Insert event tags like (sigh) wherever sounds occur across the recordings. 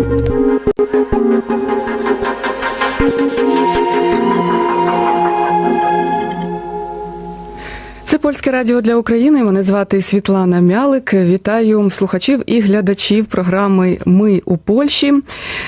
Thank you. Це польське радіо для України. Мене звати Світлана Мялик. Вітаю слухачів і глядачів програми Ми у Польщі.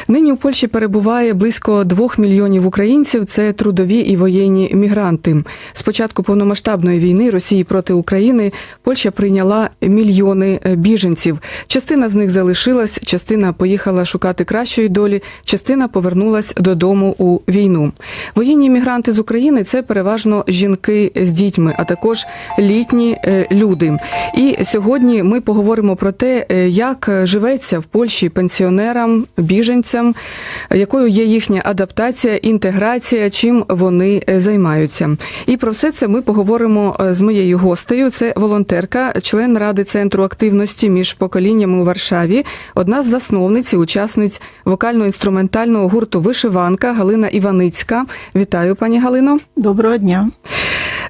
Нині у Польщі перебуває близько двох мільйонів українців. Це трудові і воєнні мігранти. З початку повномасштабної війни Росії проти України Польща прийняла мільйони біженців. Частина з них залишилась, частина поїхала шукати кращої долі, частина повернулась додому у війну. Воєнні мігранти з України це переважно жінки з дітьми, а також літні е, люди. І сьогодні ми поговоримо про те, е, як живеться в Польщі пенсіонерам, біженцям, якою є їхня адаптація, інтеграція, чим вони е, займаються. І про все це ми поговоримо з моєю гостею. Це волонтерка, член ради центру активності між поколіннями у Варшаві, одна з засновниць і учасниць вокально-інструментального гурту Вишиванка Галина Іваницька. Вітаю, пані Галино. Доброго дня.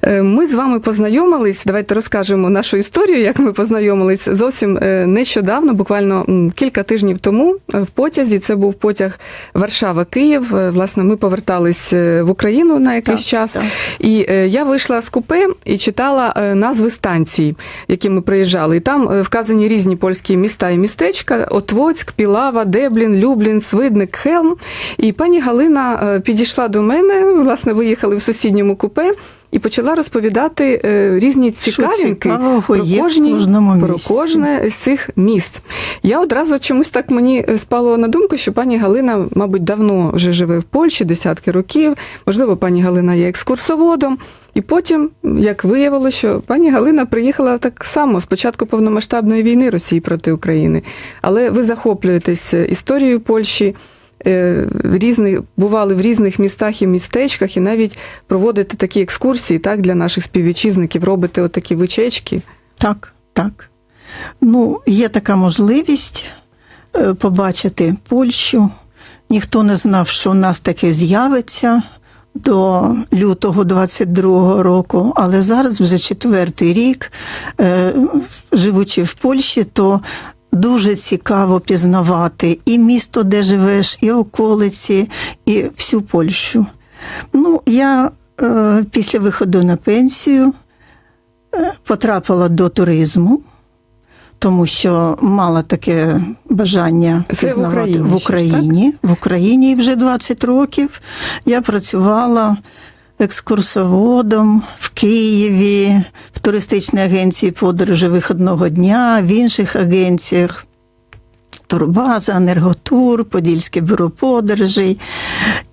Ми з вами познайомились. Давайте розкажемо нашу історію, як ми познайомились зовсім е, нещодавно, буквально кілька тижнів тому е, в потязі. Це був потяг Варшава-Київ. Е, Власне, ми повертались в Україну на якийсь Так, час. так. І я вийшла з купе і читала назви станцій, які ми приїжджали. І там вказані різні польські міста і містечка: Отвоцьк, Пілава, Деблін, Люблін, Свидник, Хелм. І пані Галина підійшла до мене, власне, виїхали в сусідньому купе. І почала розповідати е, різні цікавинки про, кожні, про кожне з цих міст. Я одразу чомусь так мені спало на думку, що пані Галина, мабуть, давно вже живе в Польщі, десятки років. Можливо, пані Галина є екскурсоводом. І потім, як виявилося, що пані Галина приїхала так само з початку повномасштабної війни Росії проти України. Але ви захоплюєтесь історією Польщі. Е, Різних бували в різних містах і містечках, і навіть проводите такі екскурсії так для наших співвітчизників, робите отакі вичечки. Так, так. Ну, є така можливість е, побачити Польщу. Ніхто не знав, що у нас таке з'явиться до лютого 22-го року, але зараз вже четвертий рік, е, живучи в Польщі, то дуже цікаво пізнавати і місто, де живеш, і околиці, і всю Польщу. Ну, я е, після виходу на пенсію е, потрапила до туризму, тому що мала таке бажання Це в пізнавати Україні в ще Україні. В Україні вже 20 років. Я працювала екскурсоводом в Києві, в туристичній агенції подорожі виходного дня, в інших агенціях. Турбаза, Енерготур, Подільське бюро подорожей.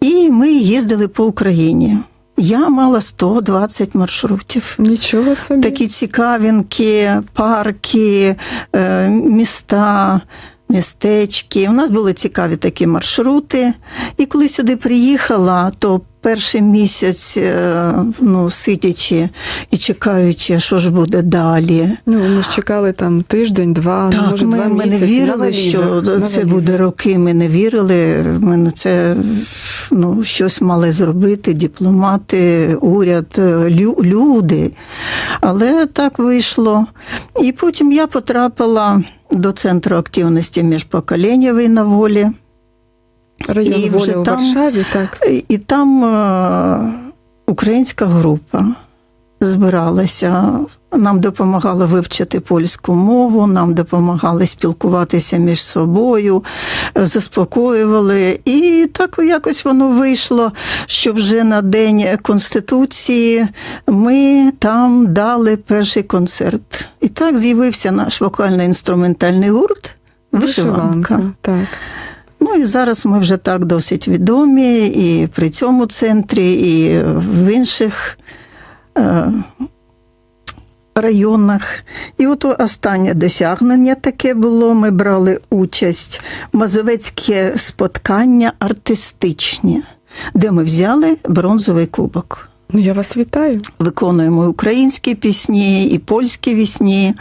І ми їздили по Україні. Я мала 120 маршрутів. Нічого собі. Такі цікавинки, парки, е, міста, містечки. У нас були цікаві такі маршрути. І коли сюди приїхала, то перший місяць, е, ну, сидячи і чекаючи, що ж буде далі. Ну, ми ж чекали там тиждень, два, ну, Так, може, ми, два ми не вірили, на що на це валізах. буде роки. Ми не вірили. Ми на це ну, щось мали зробити, дипломати, уряд, лю- люди. Але так вийшло. І потім я потрапила до центру активності міжпоколіннєвої на волі. Район і волі у там- Варшаві, так. І там е, українська група збиралася. Нам допомагали вивчити польську мову, нам допомагали спілкуватися між собою, е, заспокоювали. І так якось воно вийшло, що вже на День Конституції ми там дали перший концерт. І так з'явився наш вокально-інструментальний гурт Вишиванка. Так. Ну і зараз ми вже так досить відомі і при цьому центрі, і в інших е, районах. І от останнє досягнення таке було. Ми брали участь в Мазовецьке споткання артистичні, де ми взяли бронзовий кубок. Ну, я вас вітаю. Виконуємо українські пісні, і польські пісні.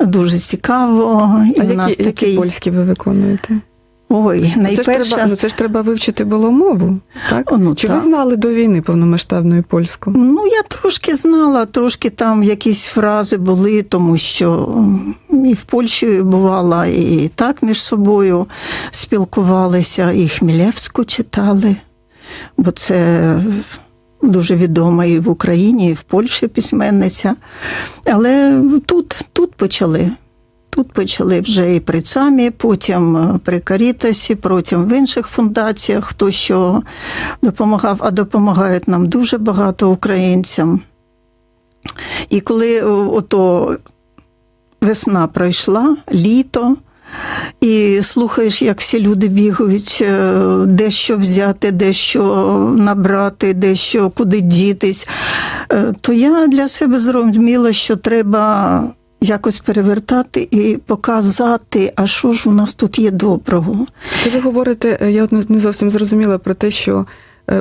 Дуже цікаво. І А в нас які, такий які польські ви виконуєте? Ой, Це ж, найперше, треба, ну, це ж треба вивчити було мову, так? Ну, Чи так. ви знали до війни повномасштабної польську? Ну, я трошки знала, трошки там якісь фрази були, тому що і в Польщі бувала, і так між собою спілкувалися, і Хмілевську читали, бо це дуже відома і в Україні, і в Польщі письменниця. Але тут, тут почали. Тут почали вже і при ЦАМі, потім е, при Карітасі, потім в інших фундаціях, хто що допомагав, а допомагають нам дуже багато українцям. І коли ото весна пройшла, літо, і слухаєш, як всі люди бігають, е, де що взяти, де що набрати, де що, куди дітись, е, то я для себе зрозуміла, що треба якось перевертати і показати, а що ж у нас тут є доброго. Це ви говорите, е, я не- зовсім зрозуміла про те, що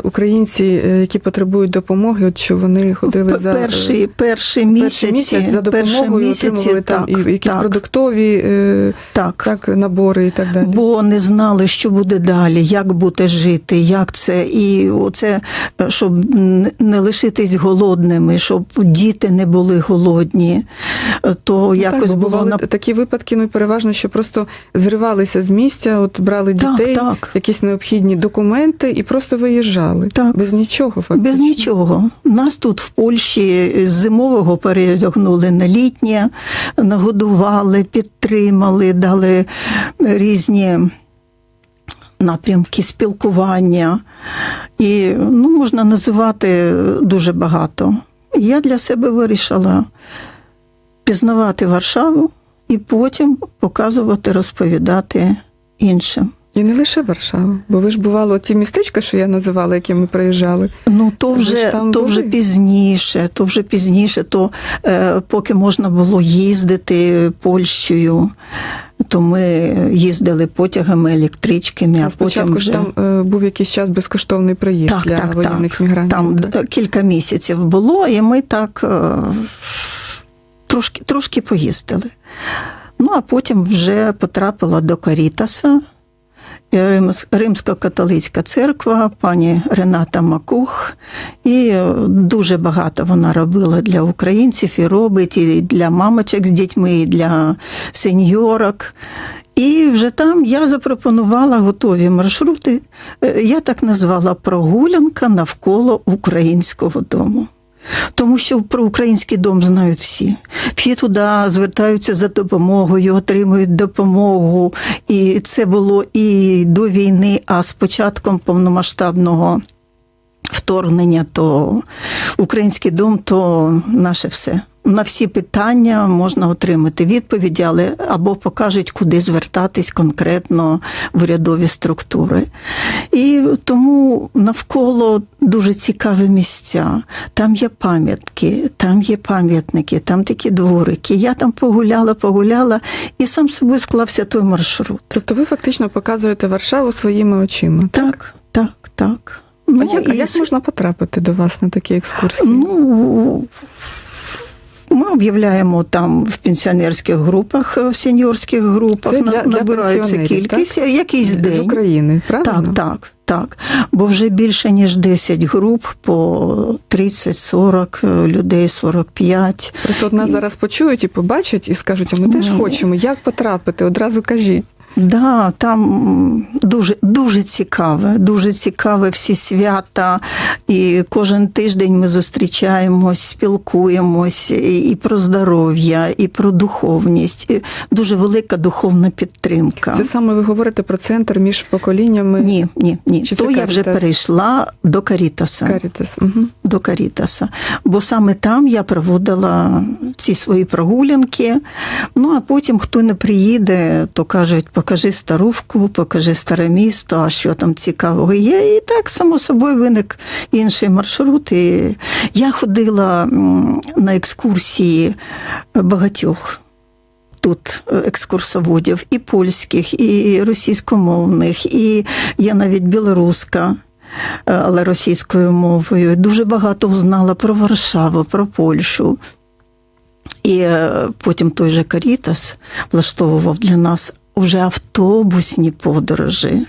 українці, е, які потребують допомоги, от що вони ходили за е, перший, перший місяць, перший місяць за допомогою отримували там і якісь так, продуктові е, так. так, набори і так далі. Бо не знали, що буде далі, як буде жити, як це. І оце, е, щоб не лишитись голодними, щоб діти не були голодні, е, то Ну, якось так, було бували на такі випадки, ну і переважно, що просто зривалися з місця, от брали Так, дітей, так. якісь необхідні документи і просто виїжджали. Так. Без нічого, фактично. Без нічого. Нас тут в Польщі з зимового переодягнули на літнє, нагодували, підтримали, дали різні напрямки спілкування. І ну, можна називати дуже багато. Я для себе вирішила пізнавати Варшаву і потім показувати, розповідати іншим. І не лише Варшава, бо ви ж бувало ті містечка, що я називала, які ми приїжджали. Ну, то вже, там то вже пізніше, то вже пізніше, то е, поки можна було їздити Польщею, то ми їздили потягами, електричками, а, А спочатку потім ж там е, був якийсь час безкоштовний проїзд Так, для так, воєнних так. мігрантів. Там так? кілька місяців було, і ми так е, трошки, трошки поїздили. Ну, а потім вже потрапила до Карітаса. Римсько-католицька церква, пані Рената Макух, і е, дуже багато вона робила для українців і робить і для мамочок з дітьми, і для сеньорок. І вже там я запропонувала готові маршрути. Е, Я так назвала прогулянка навколо українського дому. Тому що про український дом знають всі. Всі туди звертаються за допомогою, отримують допомогу. І це було і до війни, а з початком повномасштабного вторгнення, то український дом то наше все. На всі питання можна отримати відповіді, але або покажуть, куди звертатись конкретно в урядові структури. І тому навколо дуже цікаві місця. Там є пам'ятки, там є пам'ятники, там такі дворики. Я там погуляла, погуляла, і сам собою склався той маршрут. Тобто ви фактично показуєте Варшаву своїми очима. Так, так, так. А Ну, як, а і як можна потрапити до вас на такі екскурсії? Ну, ми об'являємо там в пенсіонерських групах, в сеньорських групах, Це для- набирається для кількість, якийсь З. України, правильно? Так, так, так. Бо вже більше ніж 10 груп по 30-40 людей, 45. Просто от нас зараз почують і побачать, і скажуть, а ми теж Ні. хочемо. Як потрапити? Одразу кажіть. Да, там дуже, дуже цікаве, дуже цікаве всі свята. І кожен тиждень ми зустрічаємось, спілкуємось і, і про здоров'я, і про духовність. І дуже велика духовна підтримка. Це саме ви говорите про центр між поколіннями Ні, ні, ні. Чи То я вже перейшла до Карітаса. Карітас. Угу. до Карітаса. Бо саме там я проводила ці свої прогулянки. Ну а потім, хто не приїде, то кажуть, покажи старувку, покажи старе місто, а що там цікавого є. І так, само собою, виник інший маршрут. І я ходила на екскурсії багатьох. Тут е, екскурсоводів і польських, і російськомовних, і я навіть білоруська е, але російською мовою. Дуже багато знала про Варшаву, про Польщу. І е, потім той же Карітас влаштовував для нас вже автобусні подорожі.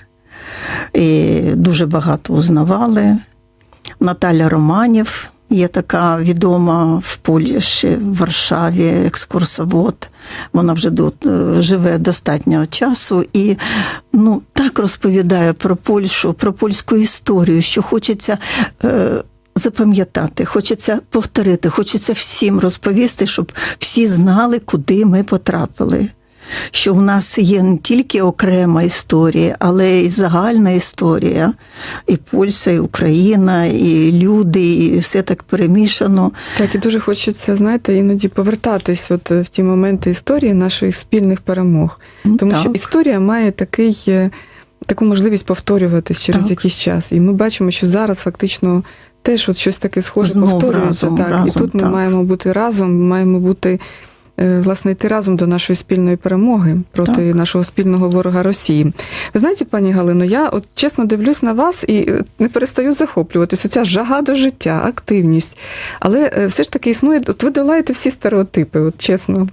І дуже багато узнавали. Наталя Романів є така відома в Польщі, в Варшаві, екскурсовод. Вона вже тут е, живе достатньо часу і ну, так розповідає про Польщу, про польську історію, що хочеться. Е, Запам'ятати, хочеться повторити, хочеться всім розповісти, щоб всі знали, куди ми потрапили. Що в нас є не тільки окрема історія, але й загальна історія. І Польща, і Україна, і люди, і все так перемішано. Так, і дуже хочеться, знаєте, іноді повертатись от е, в ті моменти історії наших спільних перемог. Тому так. що історія має такий, е, таку можливість повторюватись через Так. якийсь час. І ми бачимо, що зараз фактично теж от щось таке схоже Знов повторюється. разом, так. і разом, тут ми так. маємо бути разом, маємо бути. Е, Власне, йти разом до нашої спільної перемоги проти Так. нашого спільного ворога Росії. Ви знаєте, пані Галино, я от чесно дивлюсь на вас і е, не перестаю захоплюватися. Ця жага до життя, активність. Але е, все ж таки існує, от ви долаєте всі стереотипи, от чесно.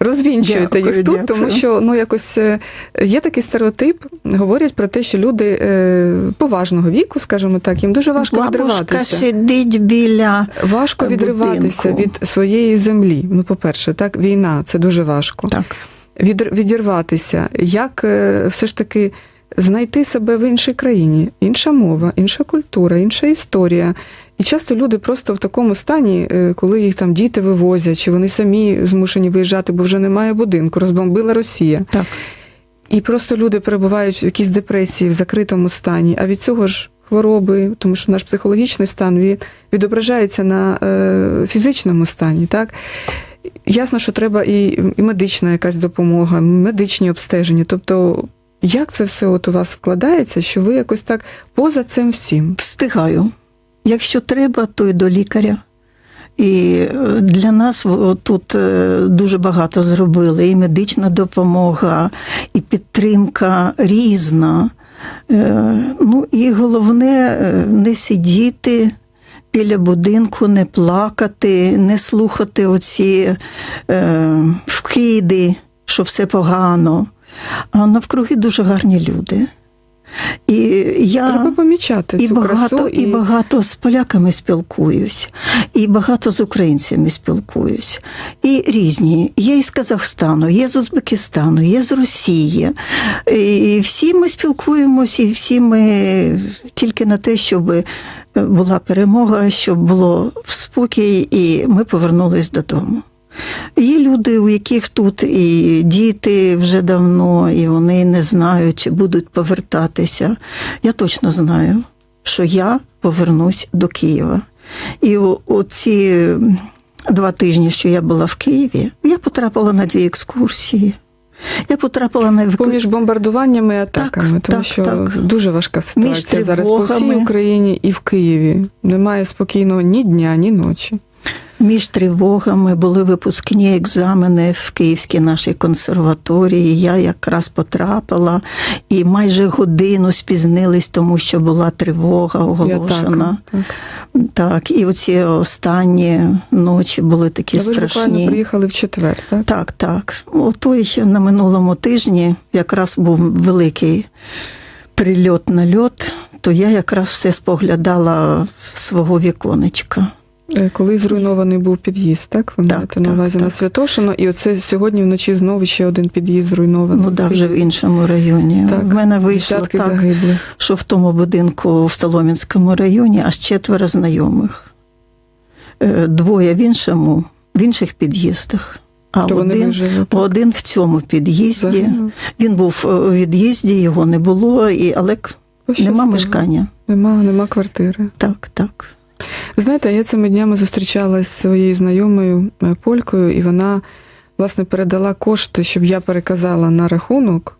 Розвінчуєте Дякую, їх тут, тому що ну якось е, є такий стереотип, говорять про те, що люди е, поважного віку, скажімо так, їм дуже важко Бабушка відриватися. сидить біля Важко відриватися від своєї землі. Ну, по-перше, так, війна це дуже важко. так. Відірватися, як е, все ж таки знайти себе в іншій країні, інша мова, інша культура, інша історія. І часто люди просто в такому стані, е, коли їх там діти вивозять, чи вони самі змушені виїжджати, бо вже немає будинку, розбомбила Росія. Так. І просто люди перебувають в якійсь депресії, в закритому стані, а від цього ж хвороби, тому що наш психологічний стан він відображається на е, фізичному стані. Так? Ясно, що треба і, і медична якась допомога, медичні обстеження. Тобто, як це все от у вас вкладається, що ви якось так поза цим всім? Встигаю. Якщо треба, то й до лікаря. І е, для нас тут е, дуже багато зробили. І медична допомога, і підтримка різна. Е, Ну і головне не сидіти біля будинку, не плакати, не слухати оці вкиди, що все погано. А навкруги дуже гарні люди. І я... Треба помічати І цю багато, красу. і багато з поляками спілкуюсь, і багато з українцями спілкуюсь. І різні. Є із Казахстану, є з Узбекистану, є з Росії. І всі ми спілкуємось, і всі ми тільки на те, щоб була перемога, щоб було спокій, і ми повернулись додому. Є люди, у яких тут і діти вже давно, і вони не знають, чи будуть повертатися. Я точно знаю, що я повернусь до Києва. І оці два тижні, що я була в Києві, я потрапила на дві екскурсії. Я потрапила на Поміж бомбардуваннями і атаками, тому так, що так. дуже важка Між ситуація зараз по всій. Україні і в Києві. Немає спокійного ні дня, ні ночі. Між тривогами були випускні екзамени в Київській нашій консерваторії. Я якраз потрапила і майже годину спізнились, тому що була тривога оголошена. так. Так, і оці останні ночі були такі А ви ж страшні. приїхали в четвер, так? Так, так. Отой на минулому тижні якраз був великий прильот на льот, то я якраз все споглядала свого віконечка. Е, Коли зруйнований був під'їзд, так? Ви Так, маєте на так, увазі на так. Святошино, і оце сьогодні вночі знову ще один під'їзд зруйнований. Ну да, вже в іншому районі. Так, в мене вийшло так, загиблих. що в тому будинку в Солом'янському районі аж четверо знайомих. Е, Двоє в іншому, в інших під'їздах. А То один, вижили. один в цьому під'їзді. Загинув. Він був е, у від'їзді, його не було, і, але нема мешкання. Нема, нема квартири. Так, так. Ви знаєте, я цими днями зустрічалася з своєю знайомою е, полькою, і вона, власне, передала кошти, щоб я переказала на рахунок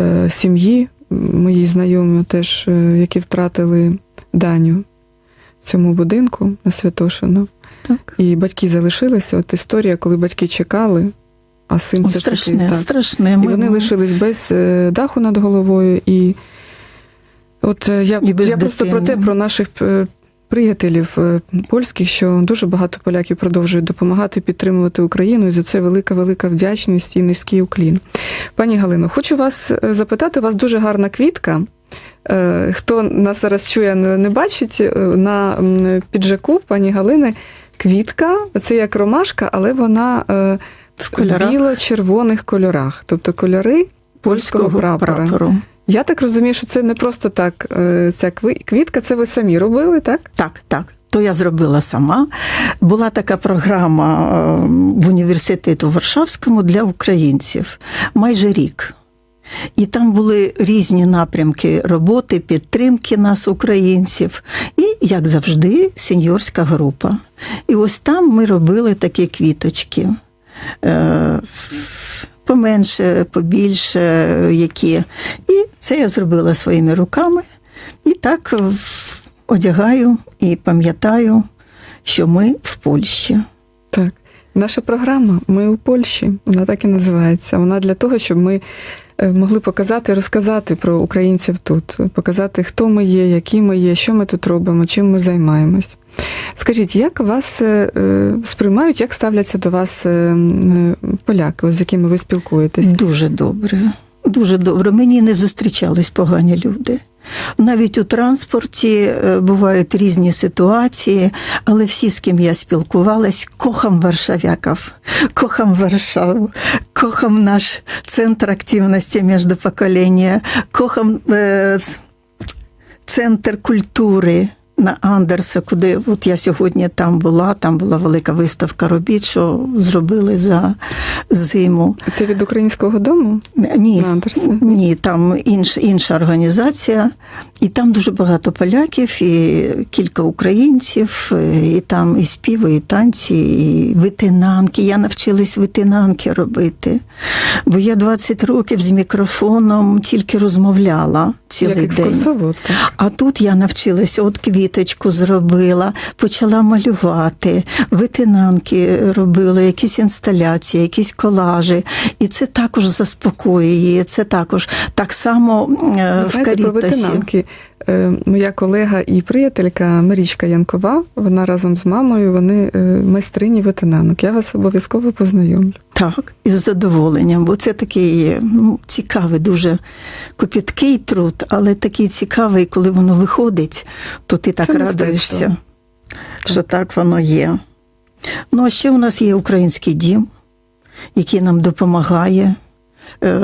е, сім'ї моїй знайомі, теж, е, які втратили даню в цьому будинку на Святошино. так. І батьки залишилися. От історія, коли батьки чекали, а син все ж таки так. страшне. І Ми- вони лишились без даху над головою. І от я, І я просто про те, про наших приятелів е, польських, що дуже багато поляків продовжують допомагати підтримувати Україну, і за це велика велика вдячність і низький уклін. Пані Галино, хочу вас е, запитати. У вас дуже гарна квітка. Е, Хто нас зараз чує, не бачить на піджаку пані Галини квітка. Це як ромашка, але вона В біло-червоних кольорах, тобто кольори польського польського прапора. прапору. Я так розумію, що це не просто так. е, Ця квітка, це ви самі робили, так? Так, так. То я зробила сама. Була така програма е, в університету Варшавському для українців майже рік. І там були різні напрямки роботи, підтримки нас, українців, і, як завжди, сеньорська група. І ось там ми робили такі квіточки. Поменше, побільше, які. І це я зробила своїми руками. І так одягаю і пам'ятаю, що ми в Польщі. Так. Наша програма Ми у Польщі. Вона так і називається. Вона для того, щоб ми могли показати, розказати про українців тут, показати, хто ми є, які ми є, що ми тут робимо, чим ми займаємось. Скажіть, як вас е, е, сприймають, як ставляться до вас е, е, поляки, з якими ви спілкуєтесь? Дуже добре. Дуже добре. Мені не зустрічались погані люди. Навіть у транспорті е, бувають різні ситуації, але всі, з ким я спілкувалась, кохам варшавяків, кохам Варшаву, кохам наш центр активності між покоління, кохам е, центр культури. На Андерса, куди от я сьогодні там була, там була велика виставка робіт, що зробили за зиму. Це від українського дому? Ні, На Андерса? ні, там інша, інша організація, і там дуже багато поляків, і кілька українців, і там і співи, і танці, і витинанки. Я навчилась витинанки робити. Бо я 20 років з мікрофоном тільки розмовляла цілий Як день. А тут я навчилася, от квіточку зробила, почала малювати, витинанки робила, якісь інсталяції, якісь колажі. І це також заспокоює. Це також так само е, в знаєте, про. Е, Моя колега і приятелька Марічка Янкова, вона разом з мамою, вони е, майстрині ветенанок. Я вас обов'язково познайомлю. Так, із задоволенням, бо це такий ну, цікавий, дуже копіткий труд, але такий цікавий, коли воно виходить, то ти так Це радуєшся, радуєшся, що так воно є. Ну, а ще у нас є український дім, який нам допомагає. Е,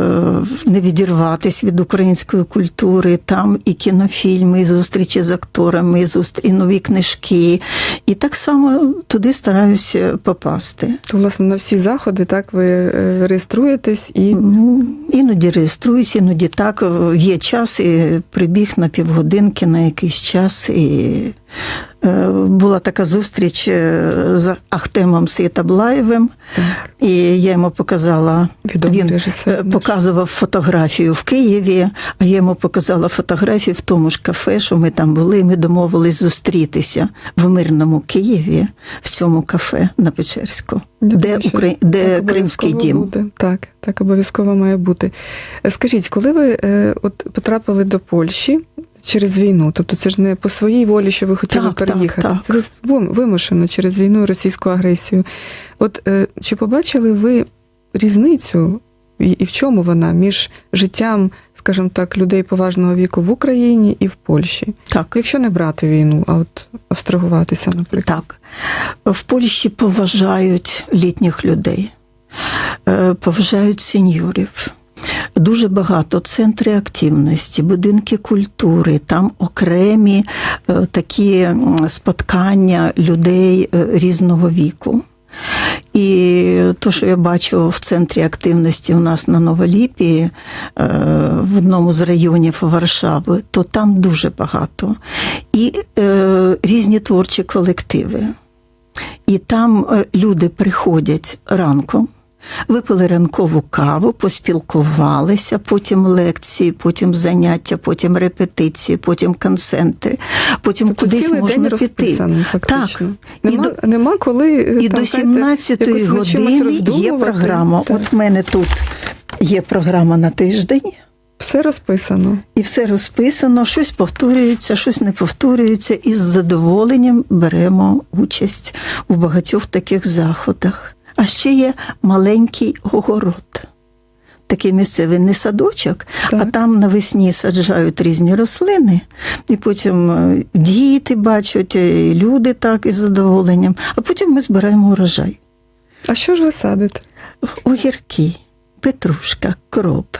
Не відірватися від української культури, там і кінофільми, і зустрічі з акторами, і, зустр... і нові книжки. І так само туди стараюся попасти. То, власне, на всі заходи так ви е, реєструєтесь і Ну, іноді реєструюсь, іноді так. е, Є час, і прибіг на півгодинки на якийсь час. І е, була така зустріч е, з Ахтемом Сейтаблаєвим, так, і я йому показала. відомий Він режисер. е, наш. показував фотографію в Києві, а я йому показала фотографію в тому ж кафе, що ми там були. і Ми домовились зустрітися в мирному Києві, в цьому кафе на Печерську, Я де, Украї... де так Кримський дім. Буде. Так, так обов'язково має бути. Е, Скажіть, коли ви е, от потрапили до Польщі через війну, тобто це ж не по своїй волі, що ви хотіли Так, так, переїхати, так. це вимушено через війну і російську агресію. От е, чи побачили ви різницю, і, в чому вона між життям, скажімо так, людей поважного віку в Україні і в Польщі? Так. Якщо не брати війну, а от абстрагуватися, наприклад. Так. В Польщі поважають літніх людей, е, поважають сеньорів. Дуже багато центри активності, будинки культури, там окремі е, такі споткання людей е, різного віку. І то, що я бачу в центрі активності у нас на Новоліпі, е, в одному з районів Варшави, то там дуже багато. І різні творчі колективи. І там люди приходять ранком, випили ранкову каву, поспілкувалися, потім лекції, потім заняття, потім репетиції, потім концентри, потім Тобто кудись цілий можна день піти. розписаний, фактично. І Нема, до- нема коли І там, до знаєте, 17-ї якось над чимось години є програма. Так. От в мене тут є програма на тиждень. Все розписано. І все розписано, щось повторюється, щось не повторюється, і з задоволенням беремо участь у багатьох таких заходах. А ще є маленький огород. Такий місцевий не садочок, а там навесні саджають різні рослини, і потім е, діти бачать, і люди так із задоволенням, а потім ми збираємо урожай. А що ж ви садите? Огірки, петрушка, кроп,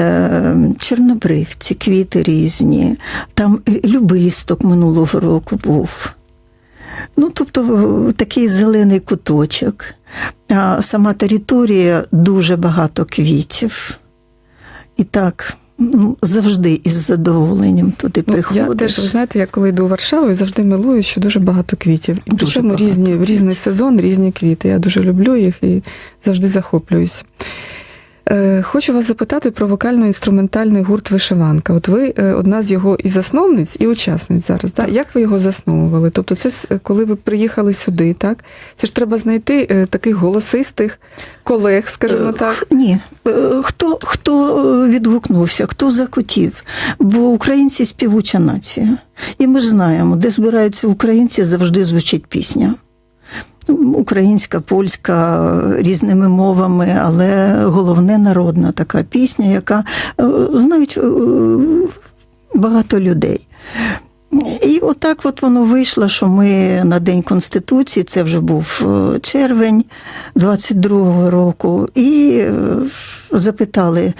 е, чорнобривці, квіти різні. Там любисток минулого року був. Ну, тобто такий зелений куточок. Сама територія дуже багато квітів. І так ну, завжди із задоволенням туди Ну, приходиш. я теж, ви знаєте, я коли йду у Варшаву, я завжди милую, що дуже багато квітів. І Дуже причому багато різні, в різний сезон різні квіти. Я дуже люблю їх і завжди захоплююсь. Е, Хочу вас запитати про вокально-інструментальний гурт Вишиванка. От ви е, одна з його і засновниць, і учасниць зараз. Так? Як ви його засновували? Тобто, це с- коли ви приїхали сюди, так? Це ж треба знайти е, таких голосистих колег, скажімо Е, так. Ні. Е, Хто, хто е, відгукнувся, хто захотів? Бо українці співуча нація. І ми ж знаємо, де збираються українці, завжди звучить пісня. Українська, польська, різними мовами, але головне народна така пісня, яка е, знають е, багато людей. І отак от воно вийшло, що ми на День Конституції, це вже був е, червень 22-го року, і запитали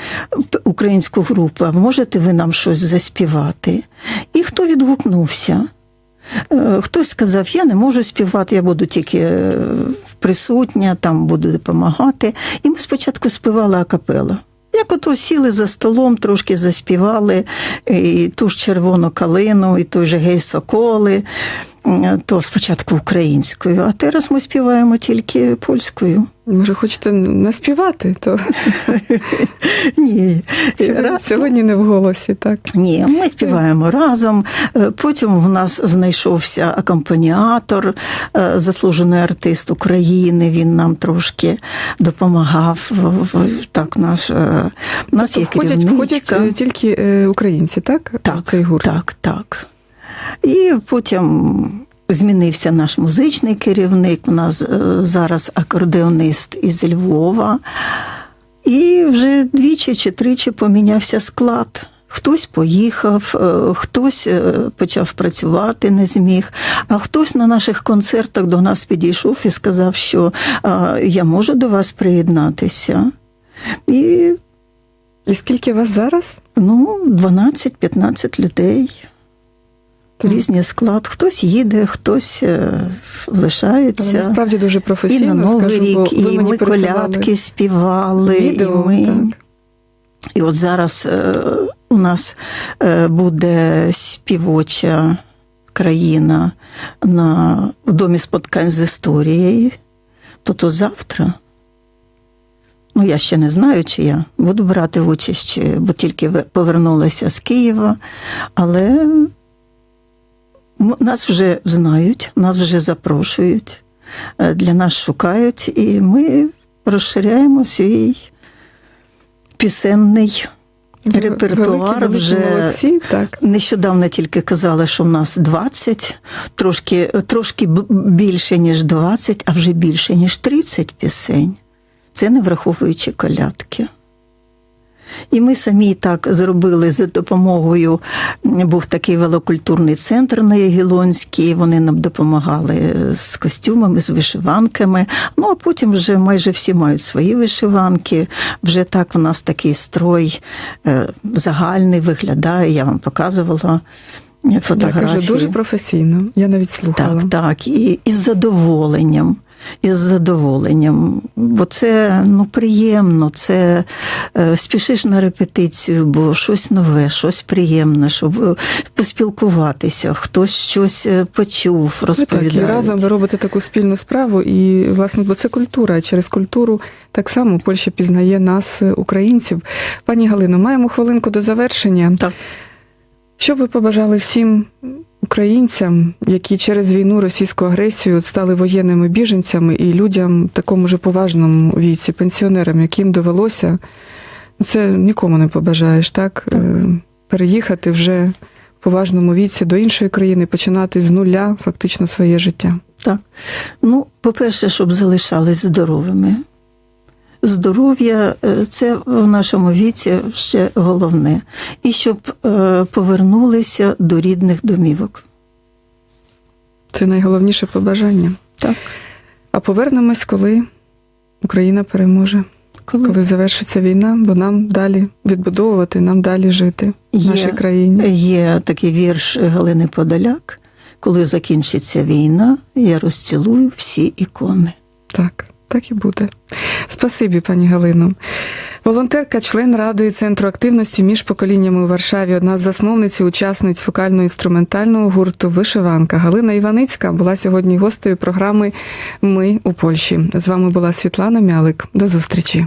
українську групу, можете ви нам щось заспівати? І хто відгукнувся? Е, Хтось сказав, я не можу співати, я буду тільки е, присутня, там буду допомагати. І ми спочатку співали акапела. Як ото сіли за столом, трошки заспівали і ту ж червону калину, і той же гей соколи, то спочатку українською, а зараз ми співаємо тільки польською. Може, хочете наспівати, то (laughs) Ні, сьогодні, сьогодні не в голосі, так. Ні, ми співаємо разом. Е, Потім в нас знайшовся акомпаніатор, е, заслужений артист України. Він нам трошки допомагав. Так, наш, е, у нас є Тобто входять, входять керівничка. е, тільки українці, так? Так, цей гурт. Так, так. І потім змінився наш музичний керівник. У нас е, зараз акордеонист із Львова. І вже двічі чи тричі помінявся склад. Хтось поїхав, е, хтось е, почав працювати, не зміг, а хтось на наших концертах до нас підійшов і сказав, що я можу до вас приєднатися. І І скільки вас зараз? ну, 12-15 людей. Різний склад. Хтось їде, хтось е, Але лишається. насправді дуже І професійно, на Новий скажу, рік, і ми колядки співали, відео, і ми. так. І от зараз е, у нас е, буде співоча країна на, в домі споткань з історією. То то завтра. Ну, я ще не знаю, чи я буду брати участь, бо тільки повернулася з Києва. Але нас вже знають, нас вже запрошують, е, для нас шукають, і ми розширяємо свій пісенний репертуар великі, великі вже молодці, так. Нещодавно тільки казали, що в нас 20, трошки, трошки більше, ніж 20, а вже більше, ніж 30 пісень. Це не враховуючи колядки. І ми самі так зробили за допомогою. Був такий велокультурний центр на Ягілонській. Вони нам допомагали з костюмами, з вишиванками. Ну а потім вже майже всі мають свої вишиванки. Вже так у нас такий строй е, загальний виглядає. Я вам показувала Я кажу, дуже професійно. Я навіть слухала. Так, так, і, і з задоволенням. І з задоволенням, бо це ну, приємно, це е, спішиш на репетицію, бо щось нове, щось приємне, щоб е, поспілкуватися, хтось щось е, почув, Ну, розповідає. Так, і разом ви робите таку спільну справу, і власне, бо це культура. Через культуру так само Польща пізнає нас, українців. Пані Галино, маємо хвилинку до завершення. Так. Що ви побажали всім українцям, які через війну російську агресію стали воєнними біженцями, і людям в такому же поважному віці, пенсіонерам, яким довелося Це нікому не побажаєш, так? Так. Е, Переїхати вже в поважному віці до іншої країни, починати з нуля фактично своє життя. Так. Ну, по-перше, щоб залишались здоровими. Здоров'я е, це в нашому віці ще головне. І щоб е, повернулися до рідних домівок. Це найголовніше побажання. Так. А повернемось, коли Україна переможе, Коли коли завершиться війна, бо нам далі відбудовувати, нам далі жити в Є. нашій країні. є такий вірш Галини Подоляк, коли закінчиться війна, я розцілую всі ікони. Так, так і буде. Спасибі, пані Галино. Волонтерка, член Ради Центру активності між поколіннями у Варшаві, одна з засновниць і учасниць вокально-інструментального гурту Вишиванка. Галина Іваницька була сьогодні гостею програми Ми у Польщі. З вами була Світлана Мялик. До зустрічі.